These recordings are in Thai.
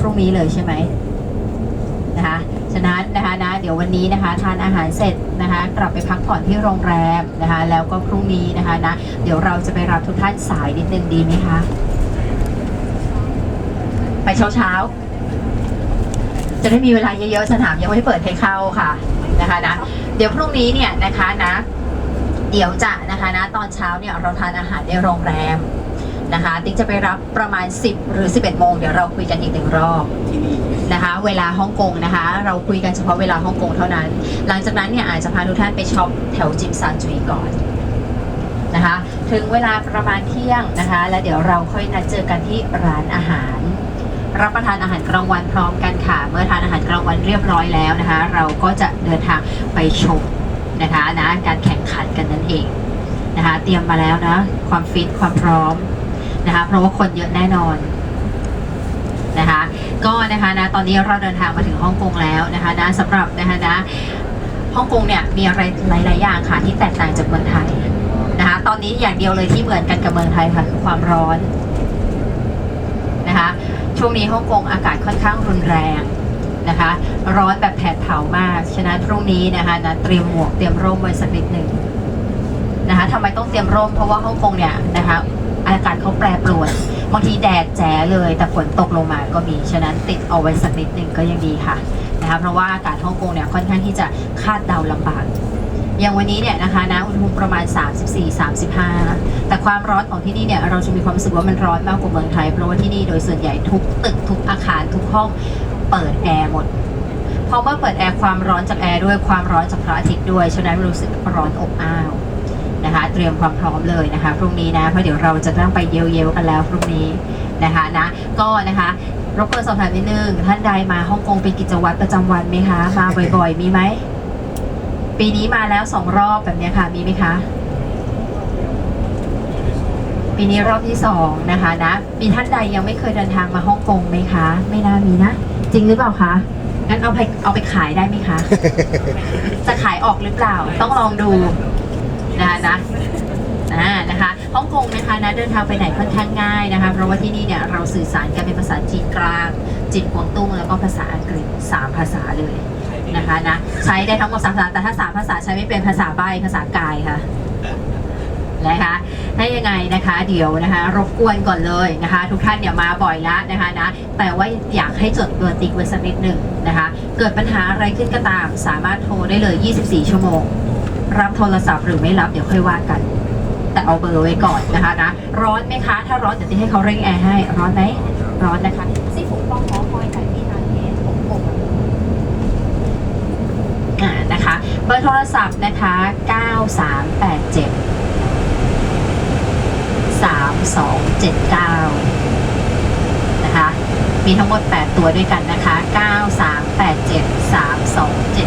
พรุ่งนี้เลยใช่ไหมนะคะฉะนั้นนะคะนะเดี๋ยววันนี้นะคะทานอาหารเสร็จนะคะกลับไปพักผ่อนที่โรงแรมนะคะแล้วก็พรุ่งนี้นะคะนะเดี๋ยวเราจะไปรับทุกท่านสายนิดนึงดีไหมคะไปเช้าเช้าจะได้มีเวลาเยอะๆสนามยังไม่เปิดให้เข้าค่ะนะคะนะเดี๋ยวพรุ่งนี้เนี่ยนะคะนะเดี๋ยวจะนะคะนะตอนเช้าเนี่ยเราทานอาหารในโรงแรม นะคะติ๊กจะไปรับประมาณ 10 หรือ 11 โมง เดี๋ยวเราคุยกันอีกหนึ่งรอบที่นี่นะคะ เวลาฮ่องกงนะคะ เราคุยกันเฉพาะเวลาฮ่องกงเท่านั้น หลังจากนั้นเนี่ยอาจจะพาทุกท่านไปช็อปแถวจิมซานจุยก่อนนะคะถึงเวลาประมาณเที่ยงนะคะ แล้วเดี๋ยวเราค่อยนัดเจอกันที่ร้านอาหาร รับประทานอาหารกลางวันพร้อมกันค่ะ เมื่อทานอาหารกลางวันเรียบร้อยแล้วนะคะ เราก็จะเดินทางไปชมนะคะนะการแข่งขันกันนั่นเองนะคะ เตรียมมาแล้วนะ ความฟิตความพร้อม นะคะเพราะว่าคนเยอะแน่นอนนะคะก็นะคะนะตอนนี้เราเดินทางมาถึงฮ่องกงแล้วนะคะนะสำหรับนะคะนะฮ่องกงเนี่ยมีอะไรหลาย ๆ อย่างค่ะที่แตกต่างจากเมืองไทยนะคะตอนนี้อย่างเดียวเลยที่เหมือนกันกับเมืองไทยค่ะคือความร้อนนะคะช่วงนี้ฮ่องกงอากาศค่อนข้างรุนแรงนะคะร้อนแบบแผดเผามากฉะนั้นพรุ่งนี้นะคะนะเตรียมหมวกเตรียมร่มไว้สักนิดหนึ่งนะคะทำไมต้องเตรียมร่มเพราะว่าฮ่องกงเนี่ยนะคะ อากาศเขาแปรปรวนบางทีแดดแจ๋เลย แต่ฝนตกลงมาก็มี ฉะนั้นติดเอาไว้สักนิดหนึ่งก็ยังดีค่ะนะคะเพราะว่าอากาศฮ่องกงเนี่ยค่อนข้างที่จะคาดเดาลำบากอย่างวันนี้เนี่ยนะคะนะอุณหภูมิประมาณ 34-35 แต่ความร้อนของที่นี่เนี่ยเราจะมีความรู้สึกว่ามันร้อนมากกว่าเมืองไทย เพราะว่าที่นี่โดยส่วนใหญ่ทุกตึกทุกอาคารทุกห้องเปิดแอร์หมดเพราะว่าเปิดแอร์ความร้อนจากแอร์ด้วยความร้อนจากพระอาทิตย์ด้วย ฉะนั้นรู้สึกร้อนอบอ้าว นะคะ เตรียมความพร้อมเลยนะคะ พรุ่งนี้นะเพราะเดี๋ยวเราจะต้องไปเยลๆกันแล้วพรุ่งนี้นะคะนะก็นะคะรบกวนสอบถามนิดนึงท่านใดมาฮ่องกงเป็นกิจวัตรประจำวันไหมคะ มาบ่อยๆ มีไหม ปีนี้มาแล้วสองรอบแบบเนี้ยค่ะ มีไหมคะ ปีนี้รอบที่สองนะคะนะ มีท่านใดยังไม่เคยเดินทางมาฮ่องกงไหมคะ ไม่น่ามีนะ จริงหรือเปล่าคะ งั้นเอาไปเอาไปขายได้ไหมคะ จะขายออกหรือเปล่า ต้องลองดู นะคะนะอ่านะคะฮ่องกงนะคะนะเดินทางไปไหนค่อนข้างง่ายนะคะ เพราะว่าที่นี่เนี่ยเราสื่อสารกันเป็นภาษาจีนกลาง จีนกวางตุ้งแล้วก็ภาษาอังกฤษ 3 ภาษาเลยนะคะนะใช้ได้ทั้งหมดสามภาษาแต่ถ้าสามภาษาใช้ไม่เป็นภาษาใบภาษากายค่ะนะคะถ้ายังไงนะคะเดี๋ยวนะคะรบกวนก่อนเลยนะคะ ทุกท่านเนี่ยมาบ่อยล้วนะคะนะแต่ว่าอยากให้จดเบอร์ติ๊กไว้สักนิดหนึ่งนะคะ เกิดปัญหาอะไรขึ้นก็ตามสามารถโทรได้เลย 24 ชั่วโมง รับโทรศัพท์หรือไม่รับเดี๋ยวค่อยว่ากัน แต่เอาเบอร์ไว้ก่อนนะคะนะ ร้อนไหมคะ ถ้าร้อนเดี๋ยวจะให้เขาเร่งแอร์ให้ ร้อนไหมร้อนนะคะซี่ฝูปองขอคอยไก่ที่ทานเทสผมผมอ่านะคะ เบอร์โทรศัพท์นะคะ 9387 3279 นะคะ มีทั้งหมด 8 ตัวด้วยกันนะคะ 9387 3279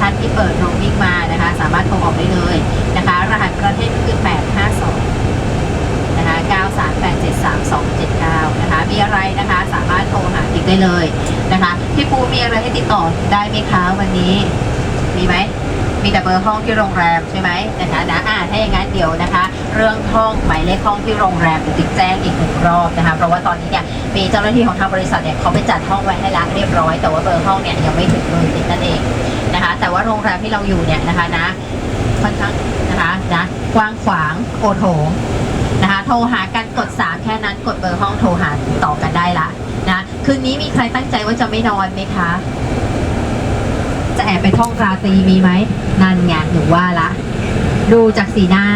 ท่านที่เปิดโรมมิ่งมานะคะ สามารถโทรออกได้เลยนะคะ รหัสประเทศคือ 852 นะคะ 93873279นะคะ มีอะไรนะคะสามารถโทรหาติ๊กได้เลยนะคะ พี่ปูมีอะไรให้ติดต่อได้ไหมคะวันนี้ มีไหมมีแต่เบอร์ห้องที่โรงแรมใช่ไหมนะคะนะอ่าถ้าอย่างนั้นเดี๋ยวนะคะ เรื่องห้องหมายเลขห้องที่โรงแรมติ๊กแจ้งอีกหนึ่งรอบนะคะเพราะว่าตอนนี้เนี่ยมีเจ้าหน้าที่ของทางบริษัทเนี่ยเขาไปจัดห้องไว้ให้แล้วเรียบร้อย แต่ว่าเบอร์ห้องเนี่ยยังไม่ถึงมือติ๊กนั่นเอง นะคะ แต่ว่าโรงแรมที่เราอยู่เนี่ยนะคะนะค่อนข้างนะคะนะกว้างขวางโอโถงนะคะ โทรหากันกด3แค่นั้นกดเบอร์ห้องโทรหาต่อกันได้ละนะคืนนี้มีใครตั้งใจว่าจะไม่นอนไหมคะ จะแอบไปท่องราตรีมีไหมนั่นไงหนูว่าละดูจากสีหน้า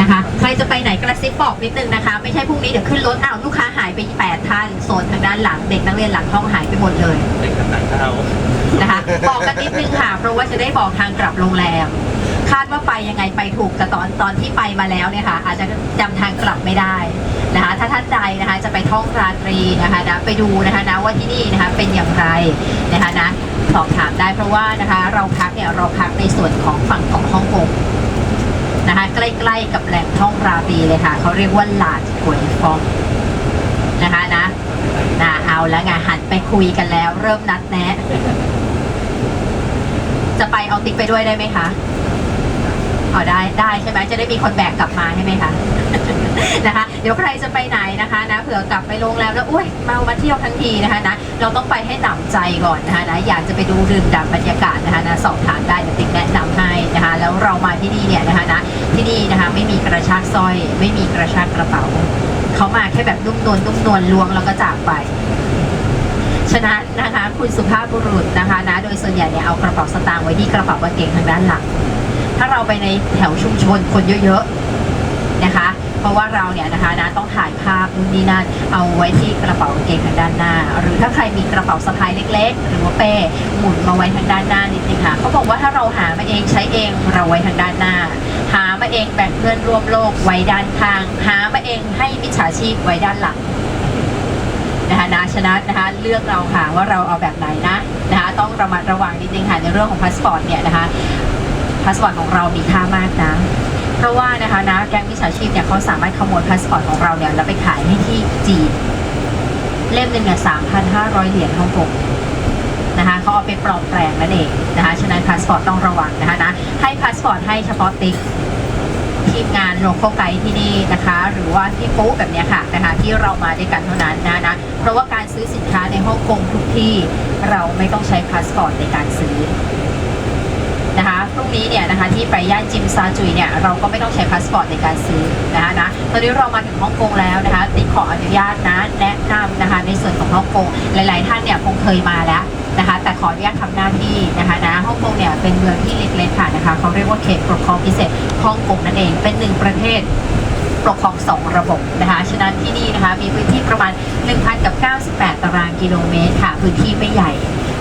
นะคะ ใครจะไปไหนกระซิบบอกนิดนึงนะคะ ไม่ใช่พรุ่งนี้เดี๋ยวขึ้นรถอ้าวลูกค้าหายไปแปดท่านโซนทางด้านหลังเด็กนักเรียนหลังห้องหายไปหมดเลยเด็กกับต่างดาว นะคะบอกกันนิดนึงค่ะ เพราะว่าจะได้บอกทางกลับโรงแรม คาดว่าไปยังไงไปถูกแต่ตอนตอนที่ไปมาแล้วเนี่ยค่ะ อาจจะจำทางกลับไม่ได้นะคะ ถ้าท่านใดนะคะจะไปท่องราตรีนะคะนะไปดูนะคะนะว่าที่นี่นะคะเป็นอย่างไรนะคะนะสอบถามได้เพราะว่านะคะ เราพักเนี่ยเราพักในส่วนของฝั่งของฮ่องกงนะคะใกล้ๆกับแหล่งท่องราตรีเลยค่ะเขาเรียกว่าหลาดกวยฟองนะคะ นะนะเอาแล้วไงหันไปคุยกันแล้ว เริ่มนัดแนะ จะไปเอาติ๊กไปด้วยได้ไหมคะเอาได้ได้ใช่ไหมจะได้มีคนแบกกลับมาใช่ไหมคะนะคะ เดี๋ยวใครจะไปไหนนะคะนะเผื่อกลับไปโรงแรมแล้วอุ้ยมามาเที่ยวทั้งทีนะคะนะเราต้องไปให้หนำใจก่อนนะคะนะอยากจะไปดูดื่มด่ำบรรยากาศนะคะนะสอบถามได้ติ๊กแนะนำให้นะคะ แล้วเรามาที่นี่เนี่ยนะคะนะที่นี่นะคะ ไม่มีกระชากสร้อย ไม่มีกระชากกระเป๋า เขามาแค่แบบนุ่มนวลนุ่มนวลล้วงแล้วก็จากไปฉะนั้นนะคะคุณสุภาพบุรุษนะคะนะโดยส่วนใหญ่เนี่ยเอากระเป๋าสตางค์ไว้ที่กระเป๋ากางเกงทางด้านหลัง ถ้าเราไปในแถวชุมชนคนเยอะๆนะคะ เพราะว่าเราเนี่ยนะคะนะต้องถ่ายภาพนู่นนี่นั่นเอาไว้ที่กระเป๋ากางเกงทางด้านหน้า หรือถ้าใครมีกระเป๋าสะพายเล็ก ๆ หรือว่าเป้หมุนมาไว้ทางด้านหน้านิดนึงค่ะเขาบอกว่าถ้าเราหามาเองใช้เองเราไว้ทางด้านหน้า หามาเองแบ่งเพื่อนร่วมโลกไว้ด้านข้าง หามาเองให้มิจฉาชีพไว้ด้านหลังนะคะนะฉะนั้นนะคะเลือกเราค่ะว่าเราเอาแบบไหนนะนะคะต้องระมัดระวังนิดนึงค่ะในเรื่องของพาสปอร์ตเนี่ยนะคะพาสปอร์ตของเรามีค่ามากนะ เพราะว่านะคะนะแก๊งมิจฉาชีพเนี่ยเขาสามารถขโมยพาสปอร์ตของเราเนี่ยแล้วไปขายให้ที่จีน เล่มหนึ่งเนี่ยสามพันห้าร้อยเหรียญฮ่องกงนะคะเขาเอาไปปลอมแปลงนั่นเองนะคะฉะนั้นพาสปอร์ตต้องระวังนะคะนะให้พาสปอร์ตให้เฉพาะติ๊กทีมงานโลโก้ไกด์ที่นี่นะคะ หรือว่าที่ปุ๊แบบเนี้ยค่ะนะคะ ที่เรามาด้วยกันเท่านั้นนะนะเพราะว่าการซื้อสินค้าในฮ่องกงทุกที่ เราไม่ต้องใช้พาสปอร์ตในการซื้อ นะคะพรุ่งนี้เนี่ยนะคะที่ไปย่านจิมซาจุยเนี่ยเราก็ไม่ต้องใช้พาสปอร์ตในการซื้อนะคะนะตอนนี้เรามาถึงฮ่องกงแล้วนะคะติ๊กขออนุญาตนะแนะนำนะคะในส่วนของฮ่องกงหลาย ๆ ท่านเนี่ยคงเคยมาแล้วนะคะแต่ขออนุญาตทำหน้าที่นะคะนะฮ่องกงเนี่ยเป็นเมืองที่เล็กๆค่ะนะคะเขาเรียกว่าเขตปกครองพิเศษฮ่องกงนั่นเองเป็นหนึ่งประเทศปกครองสองระบบนะคะฉะนั้นที่นี่นะคะมีพื้นที่ประมาณ 1,098 ตารางกิโลเมตรค่ะ พื้นที่ไม่ใหญ่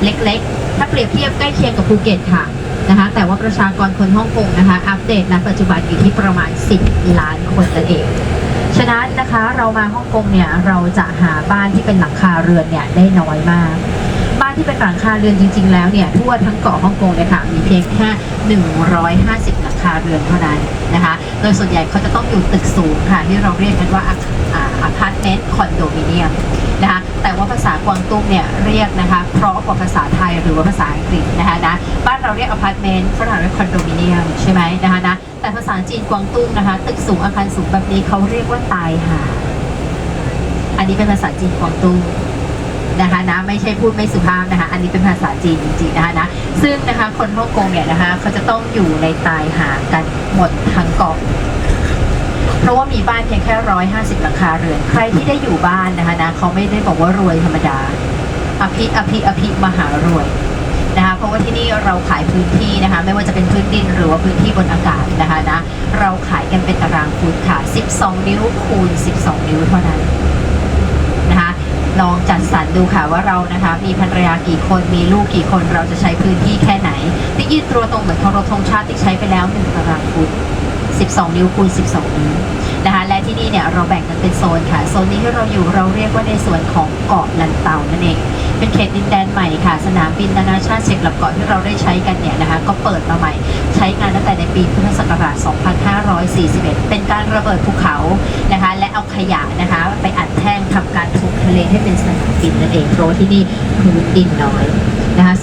เล็กๆ ถ้าเปรียบเทียบใกล้เคียงกับภูเก็ตค่ะ นะคะแต่ว่าประชากรคนฮ่องกงนะคะอัปเดตณปัจจุบันอยู่ที่ประมาณ 10 ล้านคนนั่นเอง ฉะนั้นนะคะเรามาฮ่องกงเนี่ยเราจะหาบ้านที่เป็นหลังคาเรือนเนี่ยได้น้อยมาก บ้านที่เป็นหลังคาเรือนจริง ๆ แล้วเนี่ยทั่วทั้งเกาะฮ่องกงเนี่ยค่ะมีเพียงแค่ 150 หลังคาเรือนเท่านั้นนะคะโดยส่วนใหญ่เขาจะต้องอยู่ตึกสูงค่ะที่เราเรียกกันว่าอาพาร์ตเมนต์คอนโดมิเนียม นะคะแต่ว่าภาษากวางตุ้งเนี่ยเรียกนะคะเพราะกว่าภาษาไทยหรือว่าภาษาอังกฤษนะคะนะบ้านเราเรียกอพาร์ตเมนต์ฝรั่งเรียกคอนโดมิเนียมใช่ไหมนะคะนะแต่ภาษาจีนกวางตุ้งนะคะตึกสูงอาคารสูงแบบนี้เขาเรียกว่าตายหา อันนี้เป็นภาษาจีนกวางตุ้งนะคะนะไม่ใช่พูดไม่สุภาพนะคะ อันนี้เป็นภาษาจีนจริงๆนะคะนะซึ่งนะคะคนฮ่องกงเนี่ยนะคะเขาจะต้องอยู่ในตายหากันหมดทั้งเกาะ เพราะว่ามีบ้านเพียงแค่ร้อยห้าสิบหลังคาเรือน ใครที่ได้อยู่บ้านนะคะนะเขาไม่ได้บอกว่ารวยธรรมดา อภิอภิอภิมหารวยนะคะเพราะว่าที่นี่เราขายพื้นที่นะคะ ไม่ว่าจะเป็นพื้นดินหรือว่าพื้นที่บนอากาศนะคะนะเราขายกันเป็นตารางฟุตค่ะ 12 นิ้วคูณ 12 นิ้วเท่านั้นนะคะลองจัดสรรดูค่ะว่าเรานะคะ มีภรรยากี่คนมีลูกกี่คนเราจะใช้พื้นที่แค่ไหนที่ยืดตัวตรงเหมือนเคารพธงชาติที่ใช้ไปแล้ว1ตารางฟุต 12 นิ้วคูณ 12 นิ้วนะคะ และที่นี่เนี่ยเราแบ่งกันเป็นโซนค่ะ โซนนี้ที่เราอยู่เราเรียกว่าในส่วนของเกาะลันเตานั่นเอง เป็นเขตดินแดนใหม่ค่ะ สนามบินนานาชาติเช็คลับเกาะที่เราได้ใช้กันเนี่ยนะคะ ก็เปิดมาใหม่ ใช้งานตั้งแต่ในปีพุทธศักราช 2541 เป็นการระเบิดภูเขานะคะ และเอาขยะนะคะ ไปอัดแท่งทำการทุบทะเลให้เป็นสนามบินนั่นเอง เพราะที่นี่พื้นดินน้อย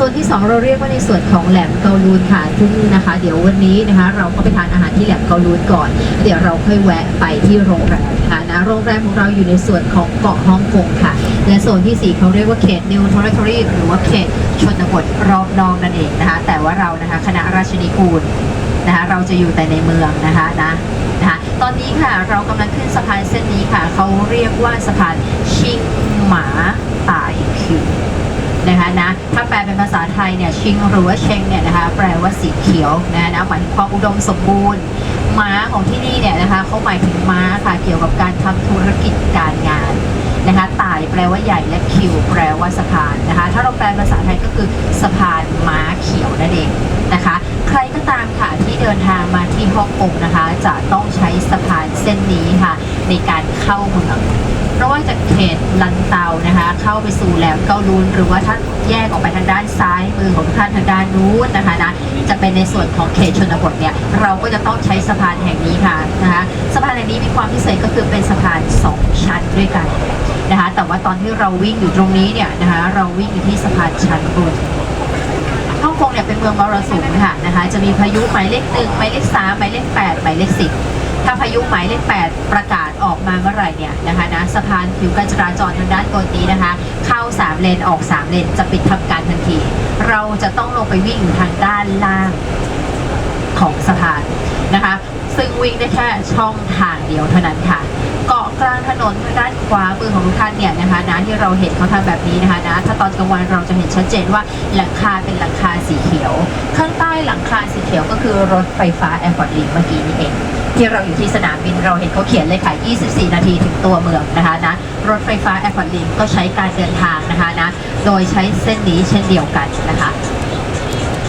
โซนที่ 2 เราเรียกว่าในส่วนของแหลมเกาลูนค่ะซึ่งนะคะ เดี๋ยววันนี้นะคะ เราก็ไปทานอาหารที่แหลมเกาลูนก่อน เดี๋ยวเราค่อยแวะไปที่โรงแรมนะคะนะโรงแรมของเราอยู่ในส่วนของเกาะฮ่องกงค่ะ และโซนที่ 4 เขาเรียกว่าเขต New Territory หรือว่าเขตชนบทรอบนอกนั่นเองนะคะ แต่ว่าเรานะคะคณะราชนิกูลนะคะเราจะอยู่แต่ในเมืองนะคะนะนะคะตอนนี้ค่ะเรากำลังขึ้นสะพานเส้นนี้ค่ะ เขาเรียกว่าสะพานชิงหมาตายคิว นะคะนะถ้าแปลเป็นภาษาไทยเนี่ยชิงหรือว่าเชงเนี่ยนะคะแปลว่าสีเขียวนะนะหมายถึงความอุดมสมบูรณ์ม้าของที่นี่เนี่ยนะคะเขาหมายถึงม้าค่ะเกี่ยวกับการทำธุรกิจการงานนะคะตายแปลว่าใหญ่และคิวแปลว่าสะพานนะคะ ถ้าเราแปลภาษาไทยก็คือสะพานม้าเขียวนั่นเองนะคะ ใครก็ตาม ค่ะที่เดินทางมาที่ฮ่องกงนะคะ จะต้องใช้สะพานเส้นนี้ค่ะ ในการเข้าเมืองเพราะว่าจากเขตลันเตานะคะ เข้าไปสู่แหลมเกาลูนหรือว่าถ้าแยกออกไปทางด้านซ้ายมือของท่านทางด้านนู้นนะคะนะจะเป็นในส่วนของเขตชนบทเนี่ยเราก็จะต้องใช้สะพานแห่งนี้ค่ะนะคะสะพานแห่งนี้มีความพิเศษก็คือเป็นสะพานสองชั้นด้วยกันนะคะแต่ว่าตอนที่เราวิ่งอยู่ตรงนี้เนี่ยนะคะเราวิ่งอยู่ที่สะพานชั้นบน คงเนี่ยเป็นเมืองมรสุมค่ะนะคะจะมีพายุหมายเลขหนึ่งหมายเลขสามหมายเลขแปดหมายเลขสิบถ้าพายุหมายเลขแปดประกาศออกมาเมื่อไหร่เนี่ยนะคะนะสะพานผิวการจราจรทางด้านบนนี้นะคะ เข้าสามเลนออกสามเลนจะปิดทำการทันที เราจะต้องลงไปวิ่งอยู่ทางด้านล่างของสะพานนะคะ ซึ่งวิ่งได้แค่ช่องทางเดียวเท่านั้นค่ะ เกาะกลางถนนทางด้านขวามือของทุกท่านเนี่ยนะคะนะที่เราเห็นเขาทำแบบนี้นะคะนะถ้าตอนกลางวันเราจะเห็นชัดเจนว่าหลังคาเป็นหลังคาสีเขียว ข้างใต้หลังคาสีเขียวก็คือรถไฟฟ้าแอร์พอร์ตลิงเมื่อกี้นี้เองที่เราอยู่ที่สนามบินเราเห็นเขาเขียนเลยค่ะ 24 นาทีถึงตัวเมืองนะคะนะรถไฟฟ้าแอร์พอร์ตลิงก็ใช้การเดินทางนะคะนะโดยใช้เส้นนี้เช่นเดียวกันนะคะ